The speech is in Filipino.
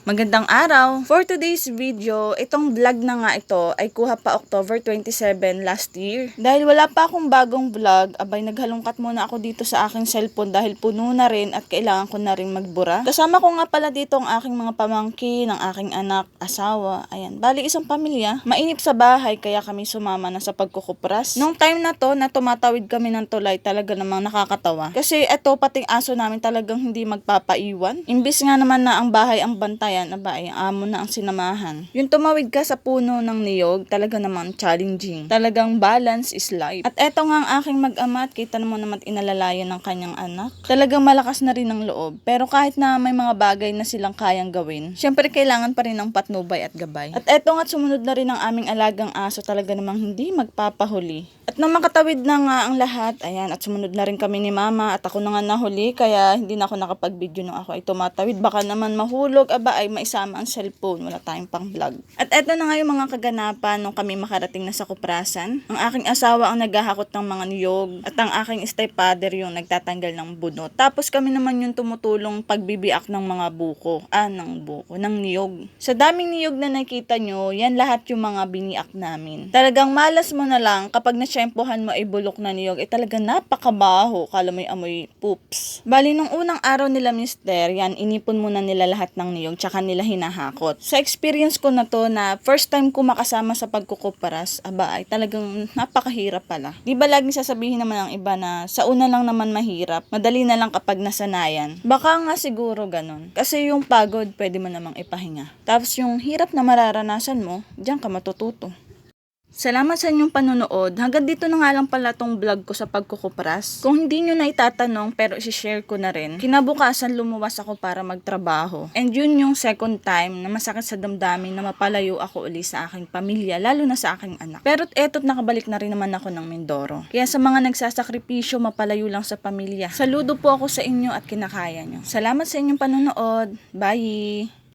Magandang araw! For today's video, itong vlog na nga ito ay kuha pa October 27 last year. Dahil wala pa akong bagong vlog, abay naghalongkat muna ako dito sa aking cellphone dahil puno na rin at kailangan ko na rin magbura. Kasama ko nga pala dito ang aking mga pamangkin, ang aking anak, asawa, ayan. Bali isang pamilya, mainip sa bahay kaya kami sumama na sa pagkukupras. Nung time na to na tumatawid kami ng tulay talaga namang nakakatawa. Kasi eto pating aso namin talagang hindi magpapaiwan. Imbis nga naman na ang bahay ang bantayan, aba ay amo na ang sinamahan. Yung tumawid ka sa puno ng niyog, talaga naman challenging. Talagang balance is life. At eto nga ang aking mag-ama at kita mo naman inalalayan ng kanyang anak. Talagang malakas na rin ang loob. Pero kahit na may mga bagay na silang kayang gawin, syempre kailangan pa rin ng patnubay at gabay. At eto nga't sumunod na rin ang aming alagang aso talaga namang hindi magpapahuli. At nang makatawid na nga ang lahat, ayan, at sumunod na rin kami ni mama at ako na nga nahuli kaya hindi na ako nakapag-video nung ako ay tumatawid. Baka naman mahulog, aba ay maisama ang cellphone, wala tayong pang vlog. At eto na nga yung mga kaganapan nung kami makarating na sa kuprasan. Ang aking asawa ang naghahakot ng mga niyog at ang aking stepfather yung nagtatanggal ng bunot. Tapos kami naman yung tumutulong pagbibiak ng mga buko, ah, ng buko, ng niyog. Sa daming niyog na nakita nyo, yan lahat yung mga biniak namin. Talagang malas mo na lang kapag nasyempohan mo ay bulok na niyog, eh talagang napakabaho, kala may amoy poops. Bali, nung unang araw nila mister, yan, inipon muna nila lahat ng niyog, tsaka nila hinahakot. Sa experience ko na to na first time ko makasama sa pagkukuparas, aba ay talagang napakahirap pala. Di ba laging sasabihin naman ng iba na sa una lang naman mahirap, madali na lang kapag nasanayan. Baka nga siguro ganun. Kasi yung pagod, pwede mo namang ipahinga. Tapos yung hirap na mararanasan mo, diyan ka matututo. Salamat sa inyong panonood. Hanggang dito na nga lang pala tong vlog ko sa pagkukupras. Kung hindi nyo na itatanong pero isi-share ko na rin, kinabukasan lumuwas ako para magtrabaho. And yun yung second time na masakit sa damdamin na mapalayo ako uli sa aking pamilya, lalo na sa aking anak. Pero eto't nakabalik na rin naman ako ng Mindoro. Kaya sa mga nagsasakripisyo, mapalayo lang sa pamilya. Saludo po ako sa inyo at kinakaya nyo. Salamat sa inyong panonood. Bye!